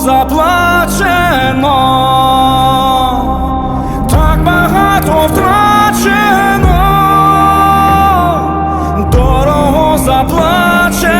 заплачено, так багато втрачено, дорого заплачено.